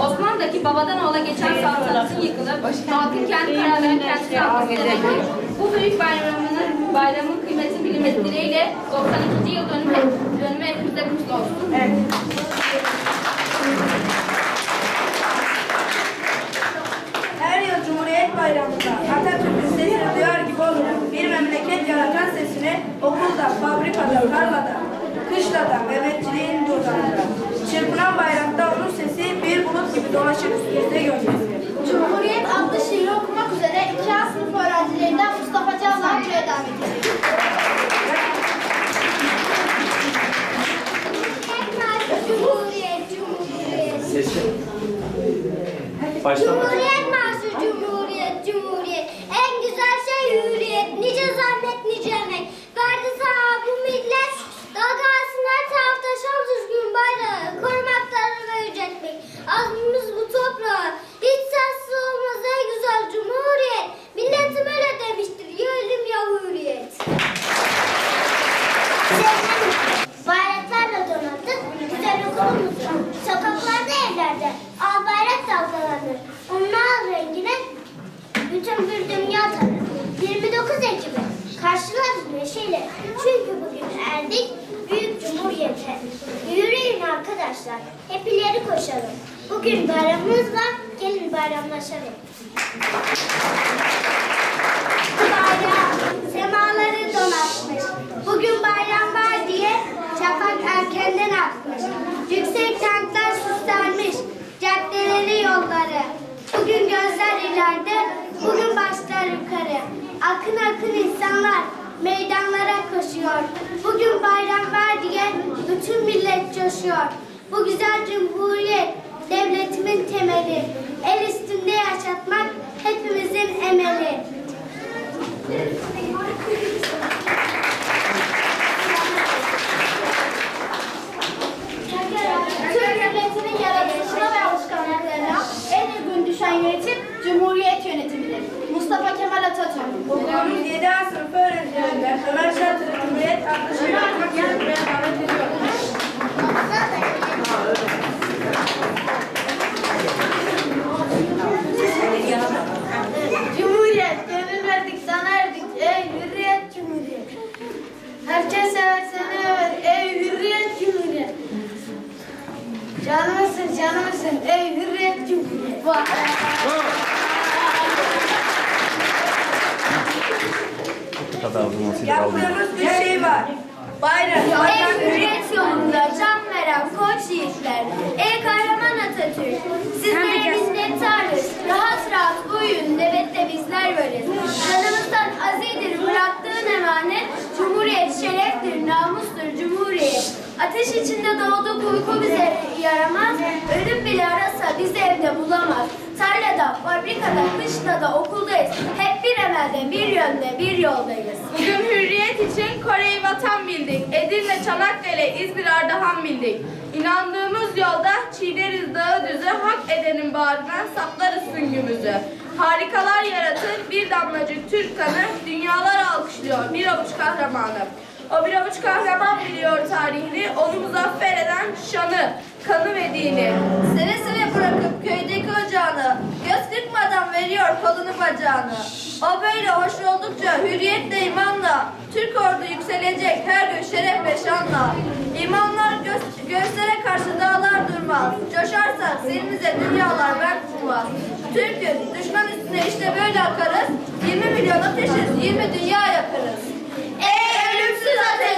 Osmanlı'daki babadan oğula geçen saltanatın yıkılıp halkın kendi kararlarını kendisine almasına dönük. Bu büyük bayramının bayramın kıymetini bilinmesi dileğiyle 92. yıl dönümü, dönümü hepimize kutlu olsun. Her yıl Cumhuriyet Bayramı'nda Atatürk'ün sesini duyar gibi olurum. Bir memleket yaratan sesini okulda, fabrikada, tarlada, kışlada, nöbetçiliğin durdanında. Çırpınan bayrakta sesi bir bulut gibi dolaşır üstümüzde gölgesi. Cumhuriyet adlı şiiri okumak üzere 2 A sınıf öğrencilerinden Mustafa Canlarcı'ya davet ediyoruz. Cumhuriyet, Cumhuriyet. Cumhuriyet marşı, Cumhuriyet, Cumhuriyet. En güzel şey hürriyet. Nice zahmet, nice emek. Verdi sana bu millet. Dalgasın her tarafta şan düzgün bayrağı. Korumaktadır ve yüceltmek. Azmimiz bu toprağa. Hiç sensiz olmaz ey güzel Cumhuriyet. Milletim öyle demiştir. Ya ölüm ya hürriyet. Bayraklarla donattık, güzel okulumuz var. Sokaklarda, evlerde al bayrak dalgalanır. Onun al rengine bütün bir dünya tanır. 29 Ekim'i karşılarız neşeyle. Çünkü bugün erdik büyük cumhuriyete. Yürüyün arkadaşlar, hep ileri koşalım. Bugün bayramımız var, gelin bayramlaşalım. Bayram semaları donatmış. Bugün bayram var diye şafak erkenden atmış. Yüksek tanklar süslenmiş caddeleri yolları. Bugün gözler ileride, bugün başlar yukarı. Akın akın insanlar meydanlara koşuyor. Bugün bayram var diye bütün millet coşuyor. Bu güzel cumhuriyet devletimin temeli. El üstünde yaşatmak hepimizin emeli. Türk milletinin yaratılışına ve alışkanlıklarına en uygun düşen yönetim Cumhuriyet yönetimidir. Mustafa Kemal Atatürk. Okulumuz 7 A sınıfı öğrencilerinden Ömer Şahtır'ın Cumhuriyet adlı şiiri okumak için buraya davet ediyoruz. Cumhuriyet, gönül verdik sana erdik. Ey hürriyet cumhuriyet. Herkes sever seni över. Ey hürriyet cumhuriyet. Canımsın, canımsın. Ey hürriyet cumhuriyet. Vay. bu kadar olmasıyla kaldı. Yaptığımız bir şey var. Bayrak, Ey vatan, hürriyet yolunda can veren koç yiğitler. Ey kahraman Atatürk. Sizlere minnettarız. Rahat rahat uyuyun. Nöbette bizler varız. Canımızdan azidir bıraktığın emanet. Cumhuriyet şereftir, namustur Cumhuriyet. Ateş içinde doğduk uyku bize yaramaz. Ölüm bile arasa bizi evde bulamaz. Tarlada, fabrikada, kışta da okuldayız. Hep bir emelde, bir yönde, bir yoldayız. Bugün hürriyet için Kore'yi vatan bildik. Edirne, Çanakkale, İzmir, Ardahan bildik. İnandığımız yolda çiğneriz dağı düzü, hak edenin bağrına saplarız süngümüzü. Harikalar yaratır bir damlacık Türk kanı, dünyalar alkışlıyor bir avuç kahramanı. O bir avuç kahraman biliyor tarihini, onu muzaffer eden şanı, kanı ve dini. Seve seve bırakıp köydeki ocağını, göz kırpmadan veriyor kolunu bacağını. O böyle hoş oldukça hürriyetle imanla, Türk ordu yükselecek her gün şeref ve şanla. İmanlar göz, göğüslere karşı dağlar durmaz, coşarsak zilimize dünyalar ben bulmaz. Türk'üz, düşman üstüne işte böyle akarız, 20 milyon ateşiz, 20 dünya yakarız.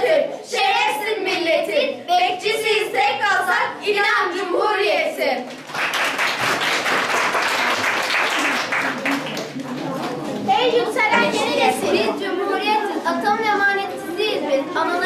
Atatürk, şerefsin milletin, bekçisiyiz tek kalsak inan cumhuriyetin. Ey yükselen yeni nesil, biz cumhuriyetiz, atamın emanetisiyiz biz, analarıyız,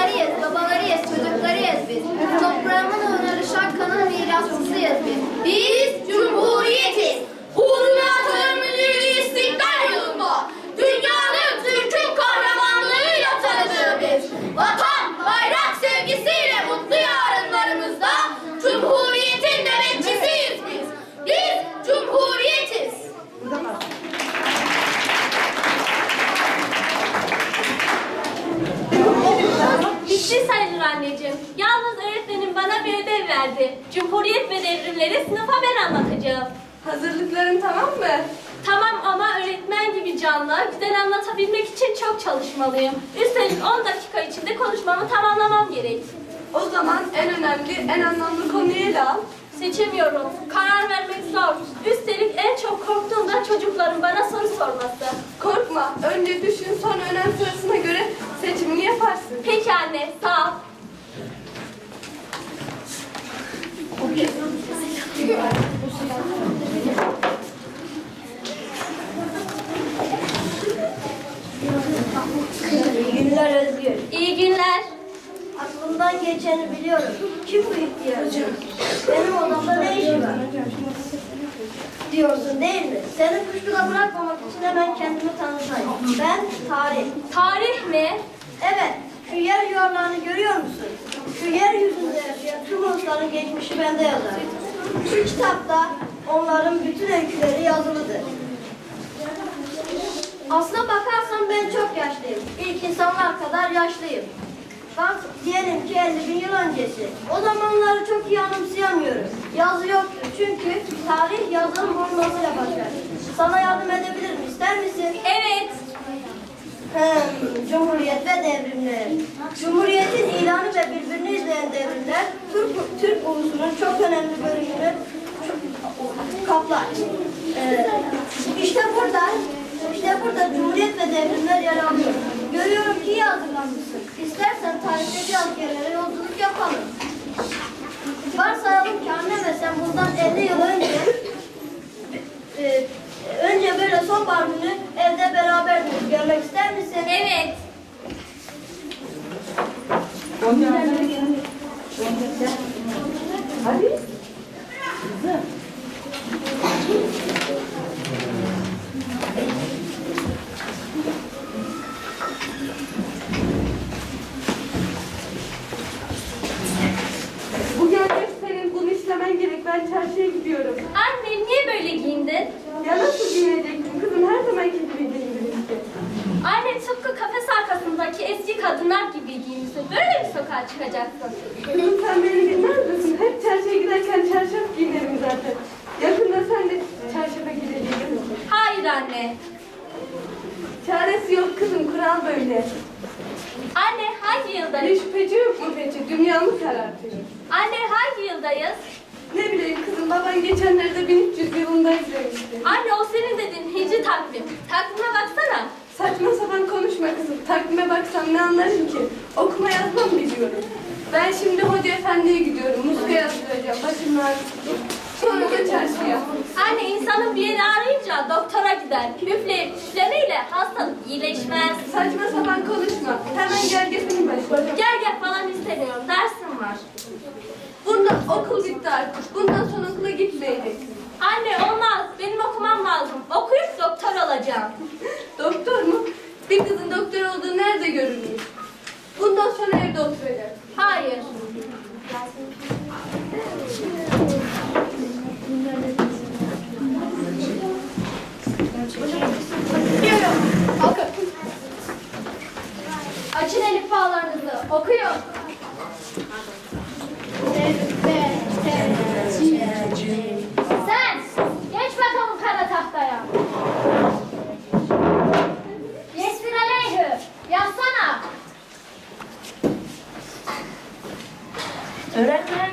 Bitti sayılır anneciğim. Yalnız öğretmenim bana bana bir ödev verdi. Cumhuriyet ve devrimleri sınıfa ben anlatacağım. Hazırlıkların tamam mı? Tamam ama öğretmen gibi canlı, güzel anlatabilmek için çok çalışmalıyım. Üstelik 10 dakika içinde konuşmamı tamamlamam gerek. O zaman en önemli, en anlamlı konuyu ele al. Seçemiyorum. Karar vermek zor. Üstelik en çok korktuğum da çocukların bana soru sorması. Korkma, önce düşün, sonra önem sırasına anne, sağ ol. İyi günler Özgür. İyi günler. Aklımdan geçeni biliyorum. Kim bu ihtiyacı? Benim odamda ne işi var? Diyorsun değil mi? Seni kuşkuda bırakmamak için hemen kendimi tanıtayım. Ben Tarih. Tarih mi? Evet, şu yer yuvarlağını görüyor musun? Şu yeryüzünde yaşayan tüm ulusların geçmişi bende yazar. Şu kitapta onların bütün öyküleri yazılıdır. Aslına bakarsan ben çok yaşlıyım. İlk insanlar kadar yaşlıyım. Bak diyelim ki 50 bin yıl öncesi. O zamanları çok iyi anımsayamıyorum. Yazı yoktu çünkü tarih yazının bulunmasıyla başlar. Sana yardım edebilirim ister misin? Evet. Hem, Cumhuriyet ve devrimler. Cumhuriyetin ilanı ve birbirini izleyen devrimler Türk, Türk ulusunun çok önemli bölümünü kaplar. Ee, işte burada, işte burada Cumhuriyet ve devrimler yer alıyor. Görüyorum ki iyi hazırlanmışsın. İstersen tarihteki askerlere yolculuk yapalım. Varsayalım ki annem ve sen bundan 50 yıl önce e, önce böyle sonbahar günü beraberdiniz. Görmek ister misin? Evet. Bu gelmek senin, bunu işlemen gerek. Ben çarşıya gidiyorum. Anne niye böyle giyindin? Ya nasıl giyinecektin kızım? Her zamanki gibi giyindim Anne tıpkı kafes arkasındaki eski kadınlar gibi giyinmişsin. Böyle mi sokağa çıkacaksın? Kızım sen beni bilmez misin? Hep çarşıya giderken çarşaf giyinerim zaten. Yakında sen de çarşafa gideceksin. Hayır anne. Çaresi yok kızım, kural böyle. Anne hangi Bir yıldayız? şüpheci yok mu peki? Dünyamı karartıyor. Anne hangi yıldayız? Ne bileyim kızım, baban geçenlerde 1300 yılında izlemişti. Anne o senin dediğin hicri takvim. Takvime baksana. Saçma sapan konuşma kızım. Takvime baksam ne anlarım ki? Okuma yazmam biliyorum. Ben şimdi hoca efendiye gidiyorum. Muska yazdıracağım. Başım ağrıyor. Sonra da çarşıya. Anne insanın bir yeri ağrıyınca doktora gider. Üfleyip üflemeyle hastalık iyileşmez. Saçma sapan konuşma. Hemen gergesini başla. Gel gel falan istemiyorum. Dersim var. Bundan okul bitti artık. Bundan sonra okula gitmeyeceksin. Anne olmaz. Benim okumam lazım. Okuyup doktor olacağım. Doktor mu? Bir kızın doktor olduğu nerede görülmüş? Bundan sonra evde oturacak. Hayır. Açın elif bağlarınızı. Okuyun. Sen geç bakalım kara tahtaya. Yesir aleyhü. Yazsana. Öğretmen.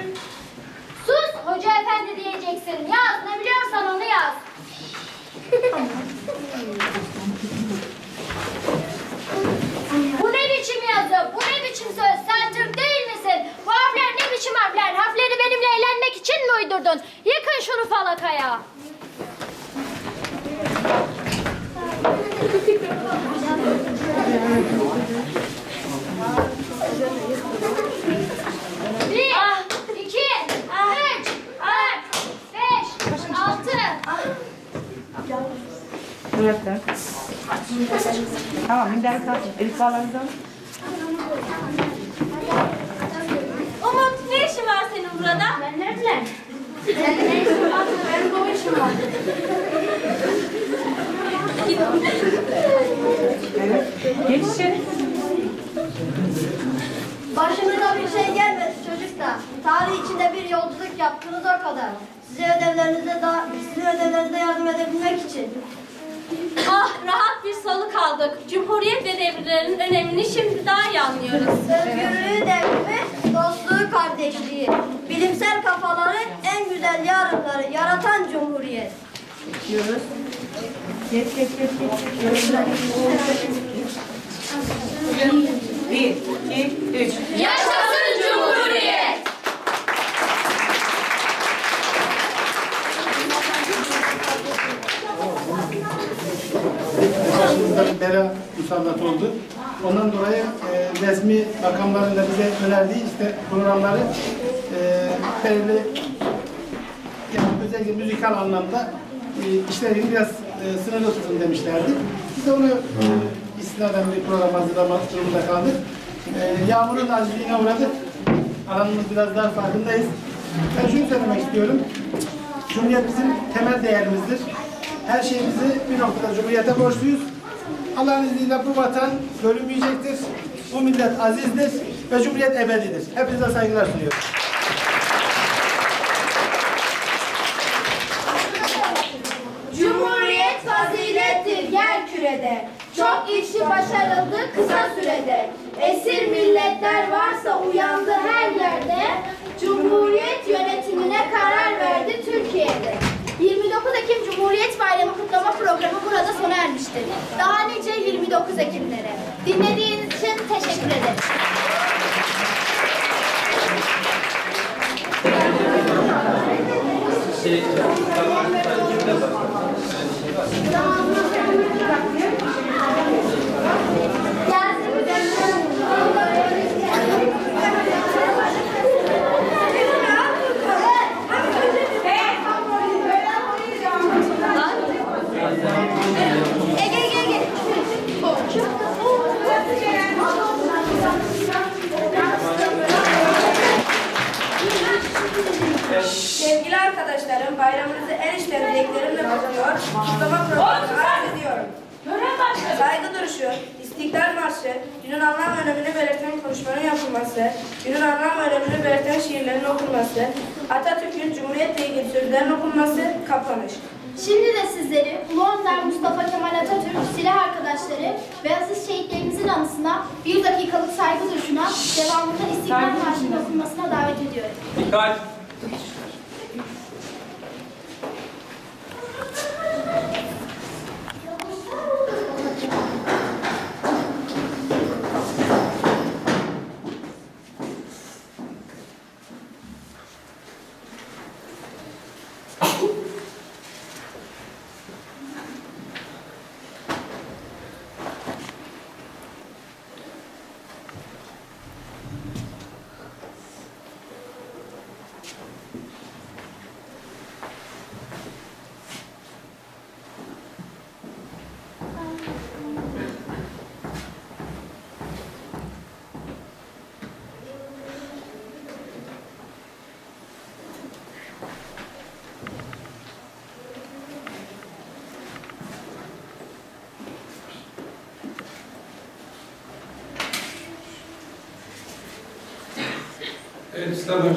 Sus hoca efendi diyeceksin. Yaz ne biliyorsan onu yaz. bu ne biçim yazı? Bu ne biçim söz? Sen Türk değil misin? Bu harfler ne biçim harfler? Harfleri benimle eğlenmek için mi uydurdun? Yıkın şunu falakaya. Bir, iki, üç, dört, beş, altı. Evet. Tamam, bir dakika. Elif bağlarınızı alın. Umut ne işin var senin burada? Ben ne bileyim? Senin ne işin var? Benim bu işim var. Geç içeri. Başınıza bir şey gelmedi çocuklar. Tarih içinde bir yolculuk yaptınız o kadar. Size ödevlerinize da, sizin ödevlerinize yardım edebilmek için. Ah rahat bir soluk aldık. Cumhuriyet ve devrimlerin önemini şimdi daha iyi anlıyoruz. Özgürlüğü devrimi, dostluğu kardeşliği, bilimsel kafaların en güzel yarınları yaratan cumhuriyet. Geçiyoruz. Geç geç geç geç. Bir, iki, üç. Yaşasın Cumhuriyet! Başımızda bir bela oldu. Ondan dolayı e, resmi makamların da bize önerdiği işte programları e, belirli yani özellikle müzikal anlamda e, işlerini biraz e, sınırlı tutun demişlerdi. Biz de onu e, istinaden bir program hazırlamak durumunda kaldık. E, yağmurun azizliğine uğradık. Alanımız biraz daha farkındayız. Ben şunu söylemek istiyorum. Cumhuriyet bizim temel değerimizdir. Her şeyimizi bir noktada Cumhuriyet'e borçluyuz. Allah'ın izniyle bu vatan bölünmeyecektir. Bu millet azizdir ve Cumhuriyet ebedidir. Hepinize saygılar sunuyorum. Cumhuriyet fazilettir yer kürede. Çok işi başarıldı kısa sürede. Esir milletler varsa uyandı her yerde. Cumhuriyet yönetimine karar verdi Türkiye'de. 29 Ekimlere. Dinlediğiniz için teşekkür ederim. Ege okunması, Atatürk'ün Cumhuriyet'le ilgili sözlerin okunması, kapanış. Şimdi de sizleri Ulu Önder Mustafa Kemal Atatürk, silah arkadaşları ve aziz şehitlerimizin anısına bir dakikalık saygı duruşuna devamında İstiklal Marşı'nın okunmasına davet ediyorum. Dikkat! Evet,